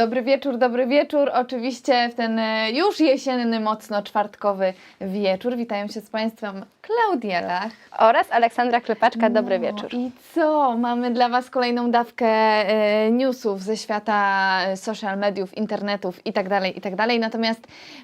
Dobry wieczór, dobry wieczór. Oczywiście w ten e, już jesienny, mocno czwartkowy wieczór. Witają się z Państwem Klaudia Lach. Oraz Aleksandra Klepaczka, dobry No wieczór. I co? Mamy dla Was kolejną dawkę e, newsów ze świata e, social mediów, internetów i tak dalej, i tak dalej. Natomiast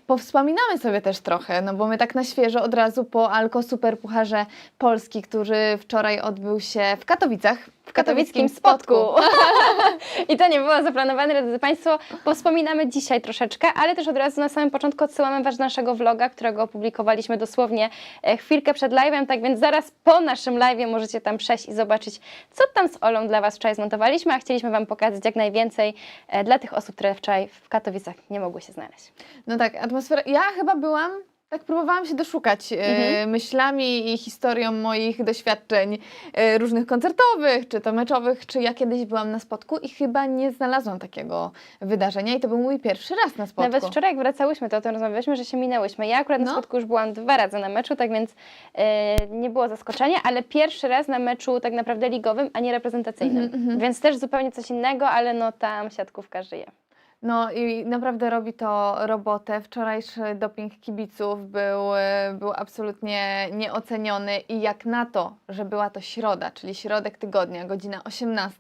powspominamy sobie też trochę, no bo my tak na świeżo od razu po Alko Super Pucharze Polski, który wczoraj odbył się w Katowicach. W katowickim spotku. I to nie było zaplanowane, drodzy Państwo. Powspominamy dzisiaj troszeczkę, ale też od razu na samym początku odsyłamy Was do naszego vloga, którego opublikowaliśmy dosłownie e, chwilkę przed live'em, tak więc zaraz po naszym live'ie możecie tam przejść i zobaczyć, co tam z Olą dla Was wczoraj zmontowaliśmy, a chcieliśmy Wam pokazać jak najwięcej e, dla tych osób, które wczoraj w Katowicach nie mogły się znaleźć. No tak, atmosfera. Ja chyba byłam, tak próbowałam się doszukać e, Mhm. myślami i historią moich doświadczeń e, różnych koncertowych, czy to meczowych, czy ja kiedyś byłam na spotku i chyba nie znalazłam takiego wydarzenia i to był mój pierwszy raz na spotku. Nawet wczoraj jak wracałyśmy, to o tym rozmawialiśmy, że się minęłyśmy. Ja akurat na No. spotku już byłam dwa razy na meczu, tak więc e, nie było zaskoczenia, ale pierwszy raz na meczu tak naprawdę ligowym, a nie reprezentacyjnym. Mhm, mhm. Więc też zupełnie coś innego, ale no tam siatkówka żyje. No i naprawdę robi to robotę. Wczorajszy doping kibiców był, e, był absolutnie nieoceniony i jak na to, że była to środa, czyli środek tygodnia, godzina 18,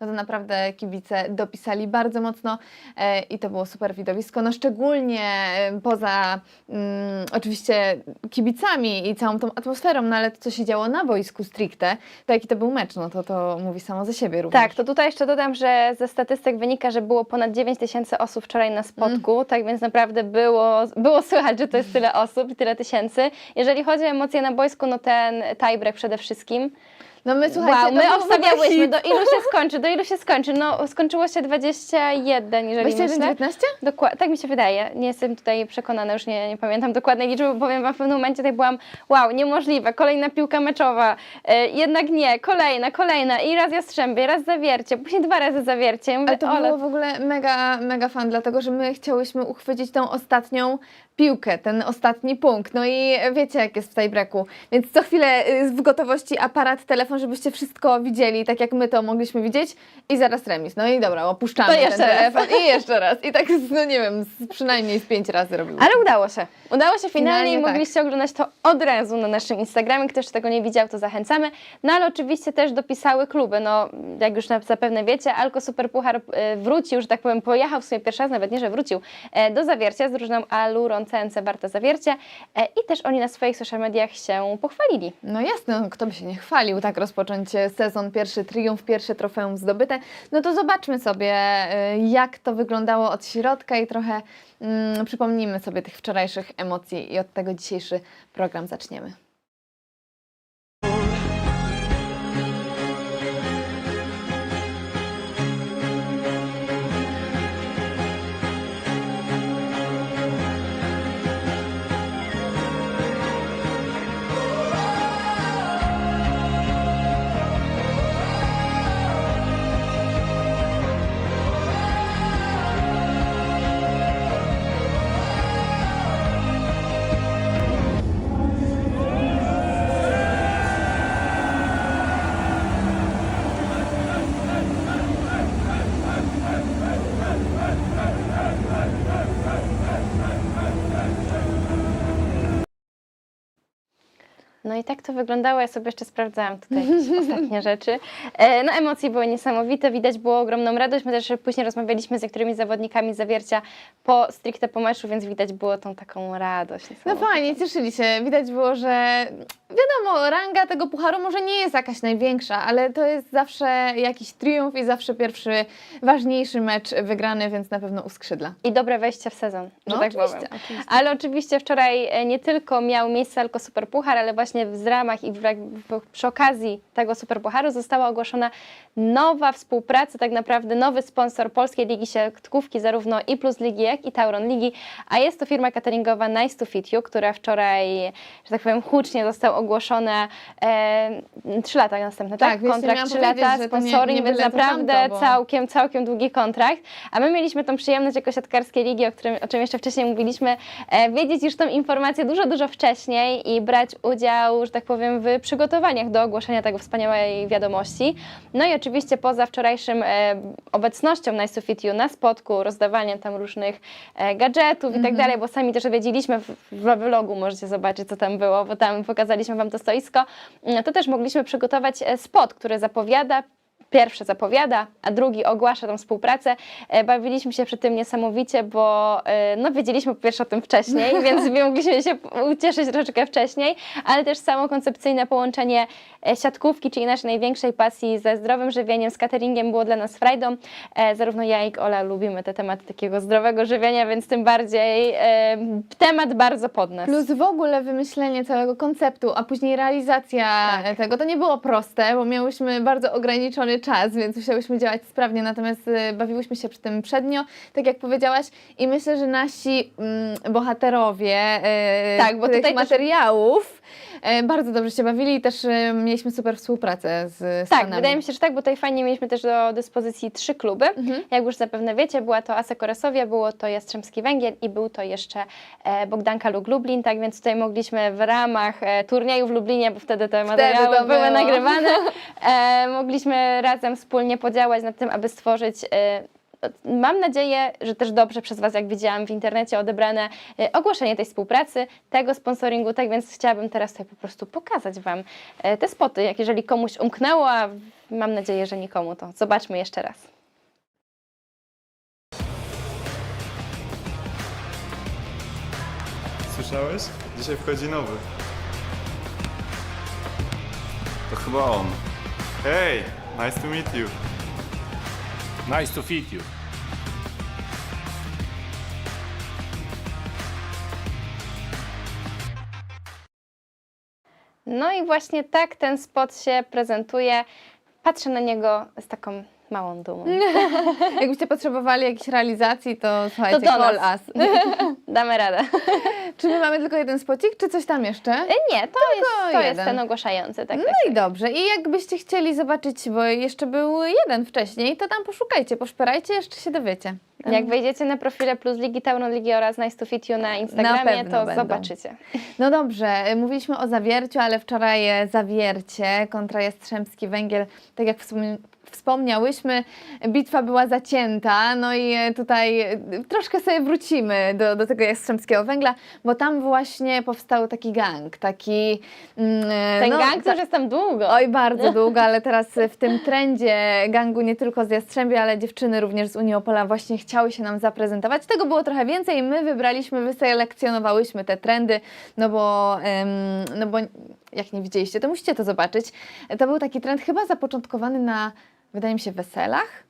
no to naprawdę kibice dopisali bardzo mocno e, i to było super widowisko. No szczególnie e, poza mm, oczywiście kibicami i całą tą atmosferą, no ale to, co się działo na boisku stricte, to jaki to był mecz, no to to mówi samo za siebie również. Tak, to tutaj jeszcze dodam, że ze statystyk wynika, że było ponad 9 tysięcy osób wczoraj na spotku, Mm. tak więc naprawdę było, było słychać, że to jest tyle osób i tyle tysięcy. Jeżeli chodzi o emocje na boisku, no ten tiebreak przede wszystkim. No my słuchajcie, wow, to my był obstawiałyśmy, hit. do ilu się skończy, do ilu się skończy. No skończyło się 21, jeżeli 21, myślę. 19? Dokła- tak mi się wydaje. Nie jestem tutaj przekonana, już nie, nie pamiętam dokładnej liczby, bo powiem Wam, w pewnym momencie tak byłam, wow, niemożliwe, kolejna piłka meczowa, e, jednak nie, kolejna, kolejna i raz Jastrzębie, raz Zawiercie, później dwa razy Zawiercie. Ja Mówię, Ale to Ole, było w ogóle mega, mega fan, dlatego że my chciałyśmy uchwycić tą ostatnią piłkę, ten ostatni punkt. No i wiecie, jak jest w tiebreaku. Więc co chwilę y, w gotowości aparat, telefon, żebyście wszystko widzieli, tak jak my to mogliśmy widzieć. I zaraz remis. No i dobra, opuszczamy To ten jeszcze raz. telefon. I jeszcze raz. I tak, no nie wiem, z, przynajmniej z pięć razy robił. Ale udało się. Udało się finalnie i Finalnie tak. mogliście oglądać to od razu na naszym Instagramie. Ktoś tego nie widział, to zachęcamy. No ale oczywiście też dopisały kluby. No, jak już zapewne wiecie, Alko Super Puchar e, wrócił, że tak powiem, pojechał w sumie pierwszy raz, nawet nie, że wrócił, e, do Zawiercia z drużyną Aluron CNC Warta Zawiercie e, i też oni na swoich social mediach się pochwalili. No jasne, no, kto by się nie chwalił, tak rozpocząć e, sezon, pierwszy triumf, pierwsze trofeum zdobyte. No to zobaczmy sobie, y, jak to wyglądało od środka i trochę mm, przypomnijmy sobie tych wczorajszych emocji i od tego dzisiejszy program zaczniemy. No i tak to wyglądało. Ja sobie jeszcze sprawdzałam tutaj jakieś ostatnie rzeczy. E, No emocje były niesamowite, widać było ogromną radość. My też później rozmawialiśmy z niektórymi zawodnikami zawiercia po stricte po meczu, więc widać było tą taką radość. No fajnie, cieszyli się. Widać było, że wiadomo, ranga tego pucharu może nie jest jakaś największa, ale to jest zawsze jakiś triumf i zawsze pierwszy ważniejszy mecz wygrany, więc na pewno uskrzydla. I dobre wejście w sezon, że No tak oczywiście, powiem. oczywiście. Ale oczywiście wczoraj e, nie tylko miał miejsce Alko Super Puchar, ale właśnie w ramach i w, w, przy okazji tego Super Pucharu została ogłoszona nowa współpraca, tak naprawdę nowy sponsor Polskiej Ligi Siatkówki, zarówno i Plus Ligi, jak i Tauron Ligi, a jest to firma cateringowa Nice to Fit You, która wczoraj, że tak powiem, hucznie został ogłoszona e, trzy lata następne, tak? Tak, Kontrakt trzy lata, nie- sponsoring, nie więc naprawdę tamto, bo- całkiem, całkiem długi kontrakt. A my mieliśmy tą przyjemność jako siatkarskiej ligi, o, którym, o czym jeszcze wcześniej mówiliśmy, e, wiedzieć już tą informację dużo, dużo wcześniej i brać udział udział, że tak powiem, w przygotowaniach do ogłoszenia tego wspaniałej wiadomości. No i oczywiście poza wczorajszym e, obecnością na Fit You na spotku, rozdawaniem tam różnych e, gadżetów i tak dalej, bo sami też wiedzieliśmy w, w vlogu, możecie zobaczyć, co tam było, bo tam pokazaliśmy Wam to stoisko, mm, to też mogliśmy przygotować e, spot, który zapowiada pierwszy zapowiada, a drugi ogłasza tą współpracę. E, Bawiliśmy się przy tym niesamowicie, bo e, no, wiedzieliśmy po pierwsze o tym wcześniej, więc mogliśmy się ucieszyć troszeczkę wcześniej, ale też samo koncepcyjne połączenie e, siatkówki, czyli naszej największej pasji ze zdrowym żywieniem, z cateringiem było dla nas frajdą. Zarówno ja jak Ola lubimy te tematy takiego zdrowego żywienia, więc tym bardziej temat bardzo pod nas. Plus w ogóle wymyślenie całego konceptu, a później realizacja Tak. tego, to nie było proste, bo miałyśmy bardzo ograniczony czas, więc musiałyśmy działać sprawnie, natomiast y, bawiłyśmy się przy tym przednio, tak jak powiedziałaś i myślę, że nasi mm, bohaterowie y, Tak, bo tych tutaj też- materiałów y, bardzo dobrze się bawili i też y, mieliśmy super współpracę z Tak, Stanami. wydaje mi się, że tak, bo tutaj fajnie mieliśmy też do dyspozycji trzy kluby. Mhm. Jak już zapewne wiecie, była to Asa Koresowia, było to Jastrzębski Węgiel i był to jeszcze e, Bogdanka Lug Lublin, tak więc tutaj mogliśmy w ramach e, turnieju w Lublinie, bo wtedy te materiały to były nagrywane, e, mogliśmy razem wspólnie podziałać nad tym, aby stworzyć e, Mam nadzieję, że też dobrze przez Was, jak widziałam w internecie, odebrane e, ogłoszenie tej współpracy, tego sponsoringu, tak więc chciałabym teraz tutaj po prostu pokazać Wam e, te spoty. Jak jeżeli komuś umknęło, a mam nadzieję, że nikomu, to zobaczmy jeszcze raz. Słyszałeś? Dzisiaj wchodzi nowy. To chyba on. Hey, nice to meet you. Nice to meet you. No i właśnie tak ten spot się prezentuje. Patrzę na niego z taką małą dumą. Jakbyście potrzebowali jakiejś realizacji, to słuchajcie, To call nas. us. Damy radę. Czy my mamy tylko jeden spocik, czy coś tam jeszcze? E, Nie, to, jest, to jest ten ogłaszający. Tak, No tak. i dobrze. I jakbyście chcieli zobaczyć, bo jeszcze był jeden wcześniej, to tam poszukajcie, poszperajcie, jeszcze się dowiecie. Tam- Jak wejdziecie na profile Plus Ligi, Tauron Ligi oraz Nice to Fit You na Instagramie, pewno to będą. zobaczycie. No dobrze, y, mówiliśmy o zawierciu, ale wczoraj e, zawiercie kontra Jastrzębski Węgiel, tak jak wspom- wspomniałyśmy, bitwa była zacięta, no i e, tutaj e, troszkę sobie wrócimy do, do tego Jastrzębskiego Węgla, bo tam właśnie powstał taki gang, taki... mm, e, Ten no, gang to już jest tam długo. Oj, bardzo długo, ale teraz w tym trendzie gangu nie tylko z Jastrzębia, ale dziewczyny również z Unii Opola właśnie chciały się nam zaprezentować. Tego było trochę więcej. My wybraliśmy, wyselekcjonowałyśmy te trendy, no bo, no bo jak nie widzieliście, to musicie to zobaczyć. To był taki trend chyba zapoczątkowany na, wydaje mi się, weselach.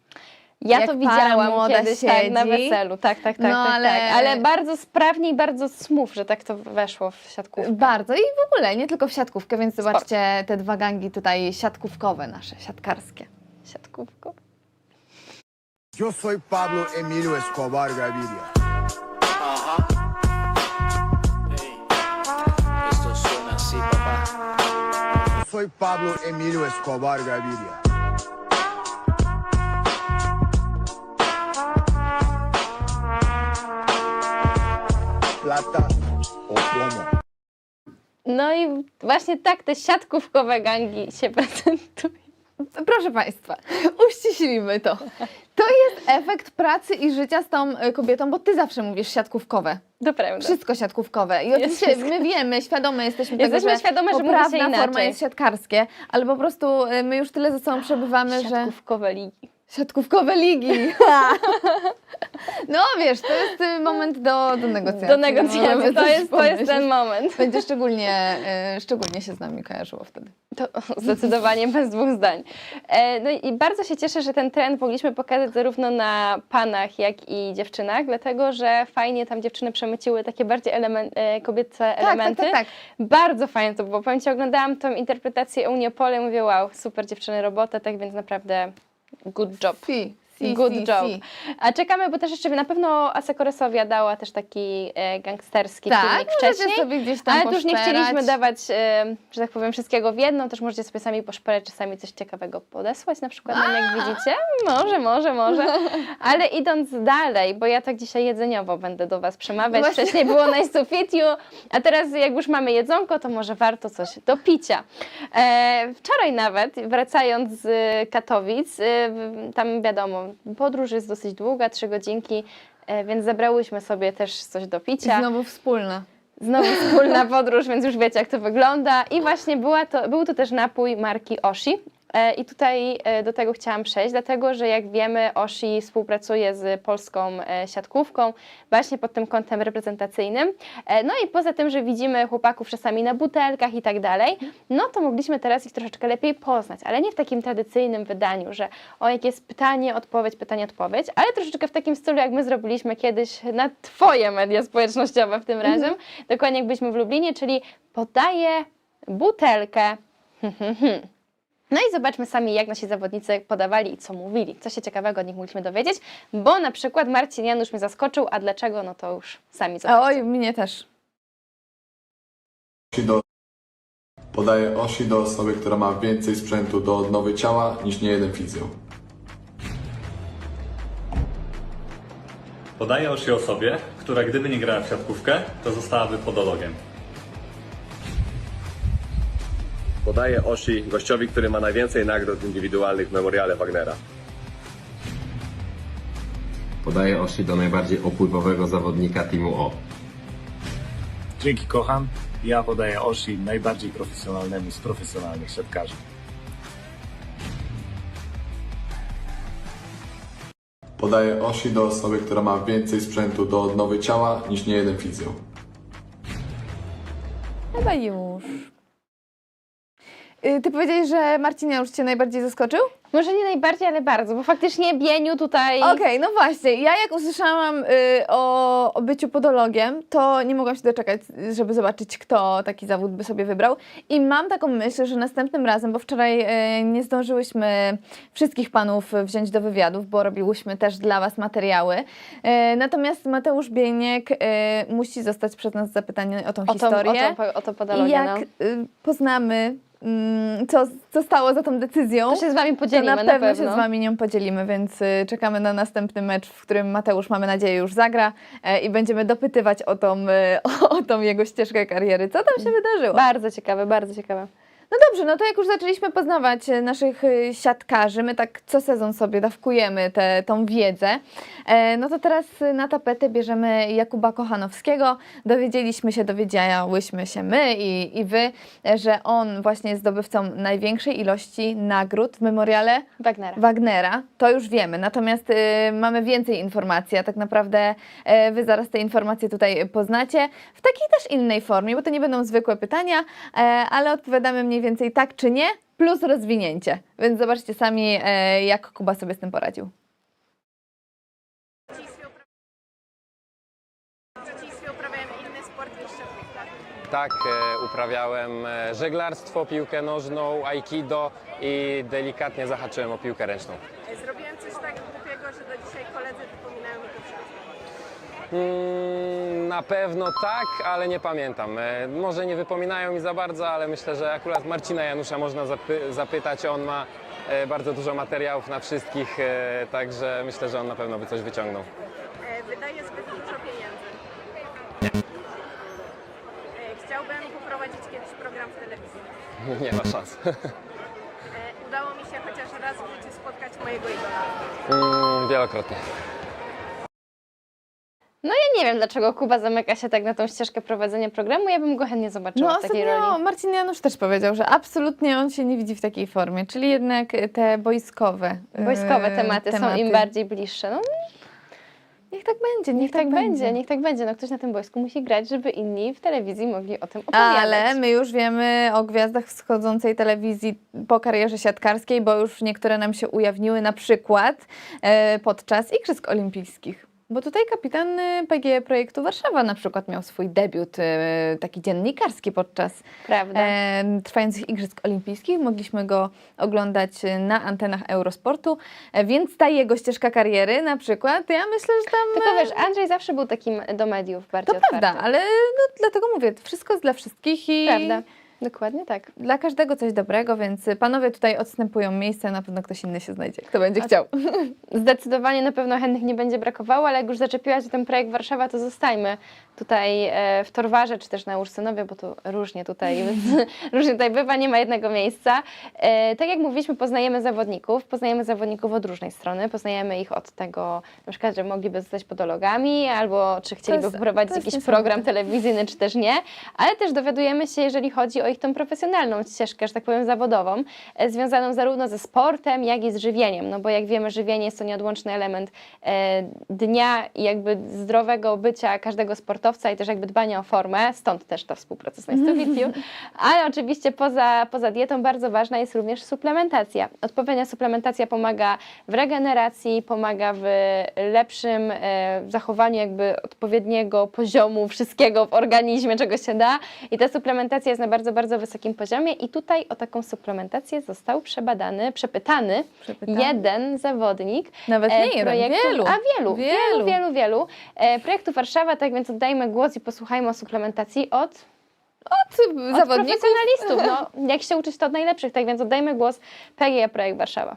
Ja jak to widziałam kiedyś tak, na weselu. Tak, tak, tak, No, tak, ale- tak. Ale bardzo sprawnie i bardzo smooth, że tak to weszło w siatkówkę. Bardzo i w ogóle, nie tylko w siatkówkę, więc Sport. zobaczcie te dwa gangi tutaj siatkówkowe nasze, siatkarskie. Siatkówką. Yo soy Pablo Emilio Escobar Gaviria. Esto suena así, papá. Yo soy Pablo Emilio Escobar Gaviria. O plomo. No i właśnie tak te siatkówkowe gangi się prezentują. Proszę Państwa, uściślimy to. To jest efekt pracy i życia z tą y, kobietą, bo Ty zawsze mówisz siatkówkowe. To prawda. Wszystko siatkówkowe. I oczywiście wszystko. my wiemy, świadome jesteśmy Jesteśmy tego, że świadome, że mówi się poprawna forma inaczej. jest siatkarskie, ale po prostu y, my już tyle ze sobą przebywamy, że... Siatkówkowe ligi. Siatkówkowe ligi. no wiesz, to jest y, moment do, do negocjacji. Do negocjemy. Możemy To coś jest, to jest pomyśleć. ten moment. Będzie szczególnie, y, szczególnie się z nami kojarzyło wtedy. To zdecydowanie bez dwóch zdań. E, No i bardzo się cieszę, że ten trend mogliśmy pokazać zarówno na panach, jak i dziewczynach, dlatego że fajnie tam dziewczyny przemyciły takie bardziej elemen- e, kobiece Tak, tak, elementy. tak, tak. Bardzo fajnie to było. Powiem Ci, oglądałam tą interpretację Uniopole i mówię, wow, super dziewczyny, robota, tak więc naprawdę good job. Si, Si, Good si, job. si. A czekamy, bo też jeszcze na pewno Asa Koresowia dała też taki e, gangsterski Tak, filmik wcześniej. sobie gdzieś tam Ale to już nie poszperać. chcieliśmy dawać, e, że tak powiem, wszystkiego w jedno, też możecie sobie sami poszperać, czasami coś ciekawego podesłać, na przykład nam, jak widzicie. Może, może, może. Ale idąc dalej, bo ja tak dzisiaj jedzeniowo będę do Was przemawiać. Właśnie. Wcześniej było fit you, a teraz jak już mamy jedzonko, to może warto coś do picia. E, wczoraj nawet, wracając z Katowic, e, tam wiadomo, podróż jest dosyć długa, trzy godzinki, e, więc zabrałyśmy sobie też coś do picia. Znowu wspólna. Znowu wspólna podróż, więc już wiecie, jak to wygląda. I właśnie była to, był to też napój marki Oshi. E, I tutaj e, do tego chciałam przejść, dlatego że jak wiemy, Oshi współpracuje z polską e, siatkówką właśnie pod tym kątem reprezentacyjnym. No i poza tym, że widzimy chłopaków czasami na butelkach i tak dalej, no to mogliśmy teraz ich troszeczkę lepiej poznać, ale nie w takim tradycyjnym wydaniu, że o jak jest pytanie, odpowiedź, pytanie, odpowiedź, ale troszeczkę w takim stylu, jak my zrobiliśmy kiedyś na Twoje media społecznościowe w tym razem, dokładnie jak byliśmy w Lublinie, czyli podaję butelkę. No i zobaczmy sami, jak nasi zawodnicy podawali i co mówili. Co się ciekawego od nich mogliśmy dowiedzieć, bo na przykład Marcin Janusz mnie zaskoczył, a dlaczego, no to już sami A zobaczcie. oj, mnie też. Podaje osi do osoby, która ma więcej sprzętu do odnowy ciała niż nie jeden fizjo. Podaje osi osobie, która gdyby nie grała w siatkówkę, to zostałaby podologiem. Podaje osi gościowi, który ma najwięcej nagród indywidualnych w memoriale Wagnera. Podaje osi do najbardziej opływowego zawodnika teamu O. Dzięki kocham. Ja podaję osi najbardziej profesjonalnemu z profesjonalnych siatkarzy. Podaje osi do osoby, która ma więcej sprzętu do odnowy ciała niż nie jeden fizjo. Chyba już. Y, Ty powiedziałeś, że Marcin Janusz Cię najbardziej zaskoczył? Może nie najbardziej, ale bardzo, bo faktycznie Bieniu tutaj... Okej, no właśnie. Ja jak usłyszałam y, o, o byciu podologiem, to nie mogłam się doczekać, żeby zobaczyć, kto taki zawód by sobie wybrał. I mam taką myśl, że następnym razem, bo wczoraj y, nie zdążyłyśmy wszystkich panów wziąć do wywiadów, bo robiłyśmy też dla Was materiały. Y, natomiast Mateusz Bieniek y, musi zostać przez nas zapytany o tą o historię. o to, o to I podalogie, jak no. y, poznamy, mm, co, co stało za tą decyzją, To się z Wami podzielimy, na pewno, się z Wami nią podzielimy, więc y, czekamy na następny mecz, w którym Mateusz, mamy nadzieję, już zagra e, i będziemy dopytywać o tą, y, o tą jego ścieżkę kariery. Co tam się wydarzyło? Bardzo ciekawe, bardzo ciekawe. No dobrze, no to jak już zaczęliśmy poznawać e, naszych y, siatkarzy, my tak co sezon sobie dawkujemy tę tą wiedzę, e, no to teraz na tapetę bierzemy Jakuba Kochanowskiego. Dowiedzieliśmy się, dowiedziałyśmy się my i, i wy, e, że on właśnie jest zdobywcą największej ilości nagród w memoriale Wagnera. Wagnera, to już wiemy, natomiast y, mamy więcej informacji, a tak naprawdę y, Wy zaraz te informacje tutaj poznacie w takiej też innej formie, bo to nie będą zwykłe pytania, e, ale odpowiadamy mniej więcej tak czy nie, plus rozwinięcie. Więc zobaczcie sami, e, jak Kuba sobie z tym poradził. Tak, e, uprawiałem e, żeglarstwo, piłkę nożną, aikido i delikatnie zahaczyłem o piłkę ręczną. Zrobiłem coś tak głupiego, że do dzisiaj koledzy wypominają mi to wszystko. Mm, na pewno tak, ale nie pamiętam. E, może nie wypominają mi za bardzo, ale myślę, że akurat Marcina Janusza można zapy- zapytać. On ma e, bardzo dużo materiałów na wszystkich, e, także myślę, że on na pewno by coś wyciągnął. E, Wydaję zbyt dużo pieniędzy. E, Chciałbym poprowadzić kiedyś program w telewizji. nie ma szans. E, Udało mi się chociaż raz w życiu spotkać mojego idola. Mm, wielokrotnie. No ja nie wiem, dlaczego Kuba zamyka się tak na tą ścieżkę prowadzenia programu. Ja bym go chętnie zobaczyła No w takiej ostatnio roli. Marcin Janusz też powiedział, że absolutnie on się nie widzi w takiej formie, czyli jednak te boiskowe y, Wojskowe tematy, są im bardziej bliższe. No Niech tak będzie, niech, niech tak będzie, niech tak będzie. No ktoś na tym boisku musi grać, żeby inni w telewizji mogli o tym opowiadać. Ale my już wiemy o gwiazdach wschodzącej telewizji po karierze siatkarskiej, bo już niektóre nam się ujawniły na przykład e, podczas Igrzysk Olimpijskich. Bo tutaj kapitan y, PG Projektu Warszawa na przykład miał swój debiut y, taki dziennikarski podczas Prawda. e, trwających Igrzysk Olimpijskich. Mogliśmy go oglądać y, na antenach Eurosportu, e, więc ta jego ścieżka kariery na przykład, ja myślę, że tam... Tylko e, wiesz, Andrzej zawsze był takim do mediów bardziej To otwarty. prawda, ale no, dlatego mówię, wszystko jest dla wszystkich i Prawda. Dokładnie tak. dla każdego coś dobrego, więc panowie tutaj odstępują miejsce, na pewno ktoś inny się znajdzie, kto będzie chciał. Zdecydowanie na pewno chętnych nie będzie brakowało, ale jak już zaczepiłaś o ten projekt Warszawa, to zostajmy tutaj e, w Torwarze, czy też na Ursynowie, bo to różnie tutaj, różnie tutaj bywa, nie ma jednego miejsca. E, tak jak mówiliśmy, poznajemy zawodników, poznajemy zawodników od różnej strony, poznajemy ich od tego, na przykład, że mogliby zostać podologami, albo czy chcieliby jest- wprowadzić jakiś program telewizyjny, czy też nie, ale też dowiadujemy się, jeżeli chodzi o ich tą profesjonalną ścieżkę, że tak powiem zawodową, e, związaną zarówno ze sportem, jak i z żywieniem, no bo jak wiemy, żywienie jest to nieodłączny element e, dnia i jakby zdrowego bycia każdego sportowca i też jakby dbania o formę, stąd też ta współpraca z Nice ale oczywiście poza, poza dietą bardzo ważna jest również suplementacja. Odpowiednia suplementacja pomaga w regeneracji, pomaga w lepszym e, zachowaniu jakby odpowiedniego poziomu wszystkiego w organizmie, czego się da. I ta suplementacja jest na bardzo, bardzo wysokim poziomie i tutaj o taką suplementację został przebadany, przepytany, Przepytany. jeden zawodnik Nawet e, nie jeden, projektu, wielu. a wielu, wielu, Wielu. wielu, wielu, E, projektu Warszawa, tak więc oddajmy głos i posłuchajmy o suplementacji od, Od od zawodników profesjonalistów. No, jak się uczyć to od najlepszych, tak więc oddajmy głos PGE Projekt Warszawa.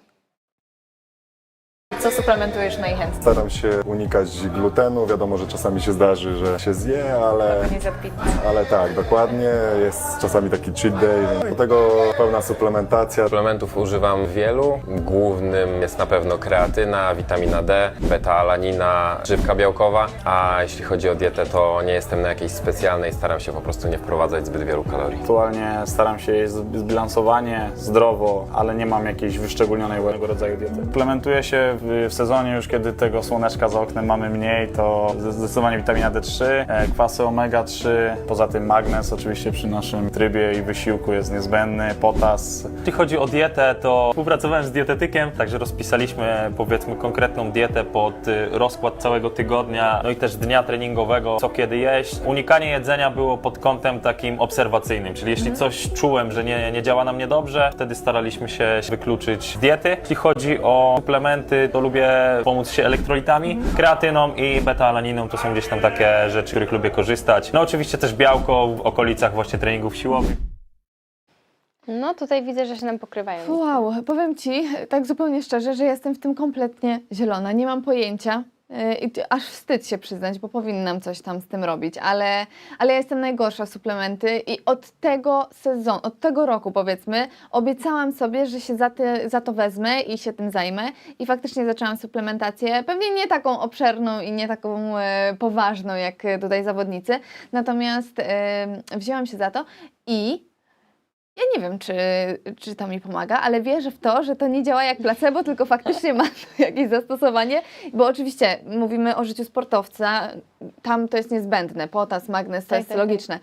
Co suplementujesz najchętniej? Staram się unikać glutenu. Wiadomo, że czasami się zdarzy, że się zje, ale, Nie zapitnie. ale tak, dokładnie. Jest czasami taki cheat day. więc Do tego pełna suplementacja. Suplementów używam wielu. Głównym jest na pewno kreatyna, witamina D, beta-alanina, żywka białkowa. A jeśli chodzi o dietę, to nie jestem na jakiejś specjalnej, staram się po prostu nie wprowadzać zbyt wielu kalorii. Aktualnie staram się jeść zbilansowanie, zdrowo, ale nie mam jakiejś wyszczególnionej rodzaju diety. Implementuję się w, w sezonie już, kiedy tego słoneczka za oknem mamy mniej, to zdecydowanie witamina D3, e, kwasy omega-3, poza tym magnez oczywiście przy naszym trybie i wysiłku jest niezbędny, potas. Jeśli chodzi o dietę, to współpracowałem z dietetykiem, także rozpisaliśmy powiedzmy konkretną dietę pod y, rozkład całego tygodnia, no i też dnia treningowego, co kiedy jeść. Unikanie jedzenia było pod kątem takim obserwacyjnym, czyli jeśli coś czułem, że nie, nie działa na mnie dobrze, wtedy staraliśmy się wykluczyć diety. Jeśli chodzi o suplementy, to lubię pomóc się elektrolitami, kreatyną i beta-alaniną, to są gdzieś tam takie rzeczy, z których lubię korzystać. No oczywiście też białko w okolicach właśnie treningów siłowych. No tutaj widzę, że się nam pokrywają. Wow, powiem Ci tak zupełnie szczerze, że jestem w tym kompletnie zielona. Nie mam pojęcia. I aż wstyd się przyznać, bo powinnam coś tam z tym robić, ale, ale ja jestem najgorsza w suplementy i od tego sezonu, od tego roku powiedzmy, obiecałam sobie, że się za, za to wezmę i się tym zajmę. I faktycznie zaczęłam suplementację, pewnie nie taką obszerną i nie taką e, poważną jak tutaj zawodnicy, natomiast e, wzięłam się za to i ja nie wiem, czy, czy to mi pomaga, ale wierzę w to, że to nie działa jak placebo, tylko faktycznie ma to jakieś zastosowanie, bo oczywiście mówimy o życiu sportowca, tam to jest niezbędne, potas, magnez, to Tak, jest tak, tak. logiczne.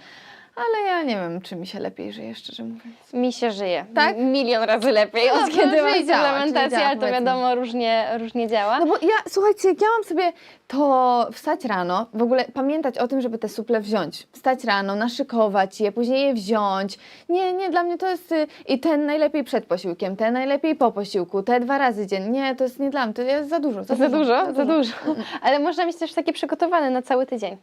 Ale ja nie wiem, czy mi się lepiej żyje, szczerze mówiąc. Mi się żyje. Tak? Milion razy lepiej, No, od kiedy no, mam czyli działa, suplementację, działa, ale to powiedzmy. wiadomo, różnie, różnie działa. No bo ja, słuchajcie, jak ja mam sobie to wstać rano, w ogóle pamiętać o tym, żeby te suple wziąć. Wstać rano, naszykować je, później je wziąć. Nie, nie, dla mnie to jest y, i ten najlepiej przed posiłkiem, ten najlepiej po posiłku, te dwa razy dziennie. Nie, to jest nie dla mnie, to jest za dużo. Za dużo, za dużo. Ale można mieć też takie przygotowane na cały tydzień.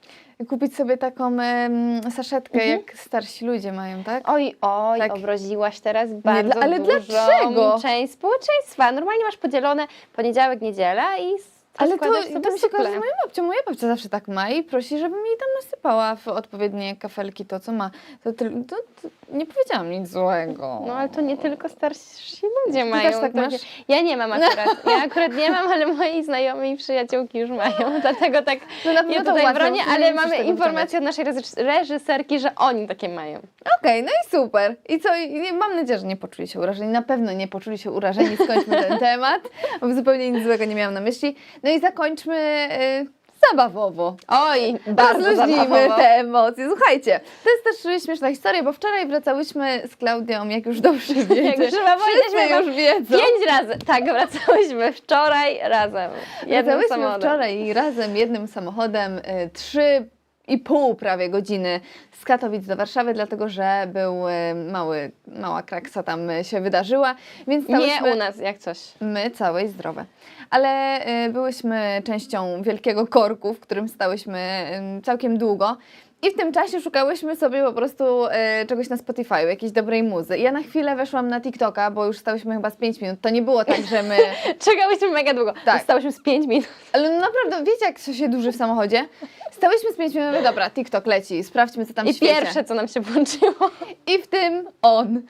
Kupić sobie taką em, saszetkę, jak starsi ludzie mają, tak? Oj, oj, Tak. obraziłaś teraz bardzo dla- ale dużą dlaczego? część społeczeństwa. Normalnie masz podzielone poniedziałek, niedziela i Ale to, to mi się kojarzy z moją babcią. Moja babcia zawsze tak ma i prosi, żebym jej tam nasypała w odpowiednie kafelki to, co ma. To, tyl- to, to nie powiedziałam nic złego. No ale to nie tylko starsi ludzie Ty mają. też tak takie- masz? Ja nie mam akurat. Ja akurat nie mam, ale moi znajomi i przyjaciółki już mają. Dlatego tak No na pewno nie to tutaj bronię, ale mamy informację od naszej reżyserki, że oni takie mają. Okej, no i super. I co? I mam nadzieję, że nie poczuli się urażeni. Na pewno nie poczuli się urażeni. Skończmy ten temat, bo zupełnie nic złego nie miałam na myśli. No i zakończmy, y, zabawowo. Oj, bardzo Rozluźnijmy zabawowo. te emocje. Słuchajcie, to jest też śmieszna historia, bo wczoraj wracałyśmy z Klaudią, jak już dobrze wiecie. Jak już chyba Wszyscy powiedzieliśmy już wiedzą. Pięć razy. Tak, wracałyśmy wczoraj razem. Jednym Wracałyśmy samochodem. wczoraj razem jednym samochodem y, trzy i pół prawie godziny z Katowic do Warszawy, dlatego że był y, mały, mała kraksa tam y, się wydarzyła, więc. Nie u nas, jak coś. My całe i zdrowe. Ale y, byłyśmy częścią wielkiego korku, w którym stałyśmy całkiem długo. I w tym czasie szukałyśmy sobie po prostu y, czegoś na Spotify, jakiejś dobrej muzy. I ja na chwilę weszłam na TikToka, bo już stałyśmy chyba z 5 minut. To nie było tak, że my. Czekałyśmy mega długo. Tak. Stałyśmy z 5 minut. Ale no naprawdę, wiecie, jak się duży w samochodzie? Stałyśmy z 5 minut, mówię, dobra, TikTok leci, sprawdźmy, co tam I świeci. pierwsze, co nam się włączyło. I w tym on.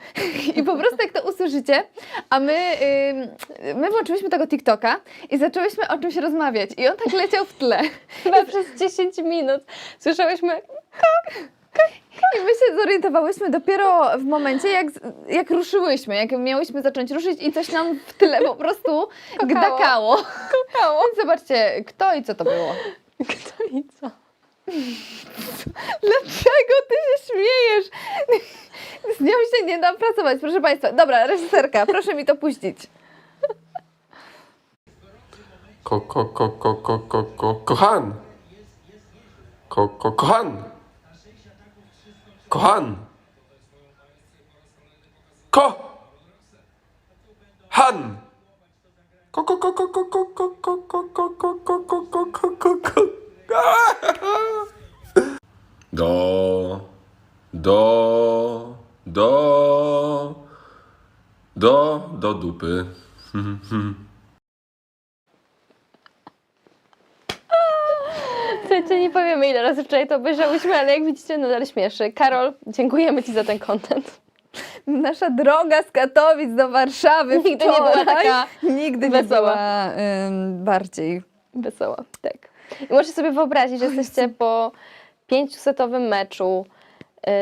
I po prostu jak to usłyszycie, a my, ym, my włączyliśmy tego TikToka i zaczęłyśmy o czymś rozmawiać. I on tak leciał w tle. Chyba przez 10 minut słyszałyśmy I my się zorientowałyśmy dopiero w momencie, jak, jak ruszyłyśmy, jak miałyśmy zacząć ruszyć i coś nam w tyle po prostu gdakało. kokało. Więc zobaczcie, kto i co to było. Kto i co? Dlaczego ty się śmiejesz? Z nią się nie da pracować, proszę Państwa. Dobra, reżyserka, proszę mi to puścić. Ko, ko, ko, ko, ko, ko, ko, kochan! Ko, ko, kochan! Kochan! Ko! Han! Ko, ko, ko, ko, ko, ko, ko, ko, ko, ko, ko, ko, ko, ko, ko. Do, do, do, do, do dupy. Słuchajcie, nie powiemy ile razy wczoraj to obejrzałyśmy, ale jak widzicie, nadal śmieszy. Karol, dziękujemy Ci za ten content. Nasza droga z Katowic do Warszawy Nigdy nie była wczoraj taka nigdy wesoła. nie była bardziej. Wesoła, tak. I możecie sobie wyobrazić, że jesteście po pięciusetowym meczu,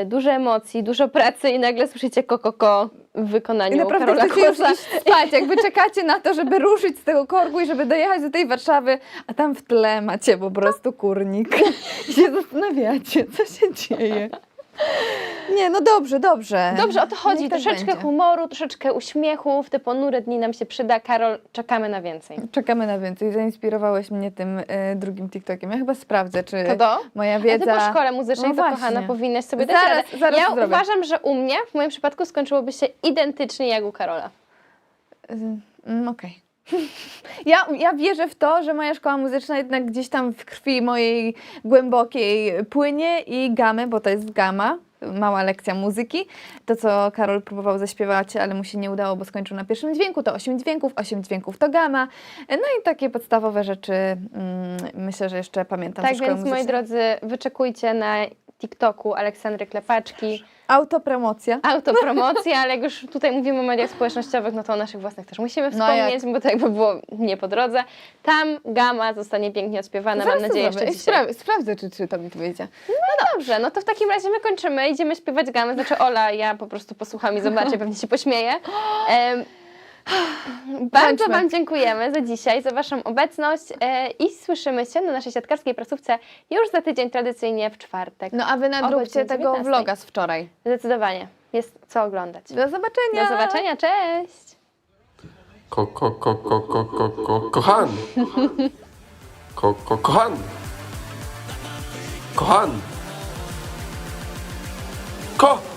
dużo emocji, dużo pracy i nagle słyszycie kokoko w wykonaniu I naprawdę Karola chcecie już Kłosa. iść spać, jakby czekacie na to, żeby ruszyć z tego korku i żeby dojechać do tej Warszawy, a tam w tle macie po prostu kurnik i się zastanawiacie, co się dzieje. Nie, no dobrze, dobrze. Dobrze, o to chodzi. Niech tak troszeczkę będzie. humoru, troszeczkę uśmiechu. W te ponure dni nam się przyda. Karol, czekamy na więcej. Czekamy na więcej. Zainspirowałeś mnie tym e, drugim TikTokiem. Ja chyba sprawdzę, czy To do? moja A wiedza... ty po szkole muzycznej, No to właśnie. kochana, powinnaś sobie dać Zaraz- radę. zaraz ja zrobię. uważam, że u mnie, w moim przypadku, skończyłoby się identycznie jak u Karola. Mm, Okej. Ja, ja wierzę w to, że moja szkoła muzyczna jednak gdzieś tam w krwi mojej głębokiej płynie i gamy, bo to jest gama, mała lekcja muzyki. To, co Karol próbował zaśpiewać, ale mu się nie udało, bo skończył na pierwszym dźwięku, to osiem dźwięków, osiem dźwięków to gama. No i takie podstawowe rzeczy mm, myślę, że jeszcze pamiętam tak ze szkoły więc, moi muzycznej. drodzy, wyczekujcie na TikToku Aleksandry Klepaczki. Autopromocja. Autopromocja, ale jak już tutaj mówimy o mediach społecznościowych, no to o naszych własnych też musimy No wspomnieć, bo to jakby było nie po drodze. Tam gama zostanie pięknie odśpiewana, Zaraz mam to nadzieję, zrobię. jeszcze dzisiaj. Spra- sprawdzę, czy, czy to mi tu wyjdzie. No dobrze, no to w takim razie my kończymy, idziemy śpiewać gamę, znaczy Ola, ja po prostu posłucham i zobaczę, pewnie się pośmieję. Em, bardzo Kończmy. Wam dziękujemy za dzisiaj, za Waszą obecność e, i słyszymy się na naszej siatkarskiej prasówce już za tydzień, tradycyjnie w czwartek. No a wy nadróbcie godzinie tego 19. vloga z wczoraj. Zdecydowanie, jest co oglądać. Do zobaczenia! Do zobaczenia, cześć! Ko, ko, ko, ko, ko, ko, ko, kochan! Ko, ko, kochan! Kochan! Ko!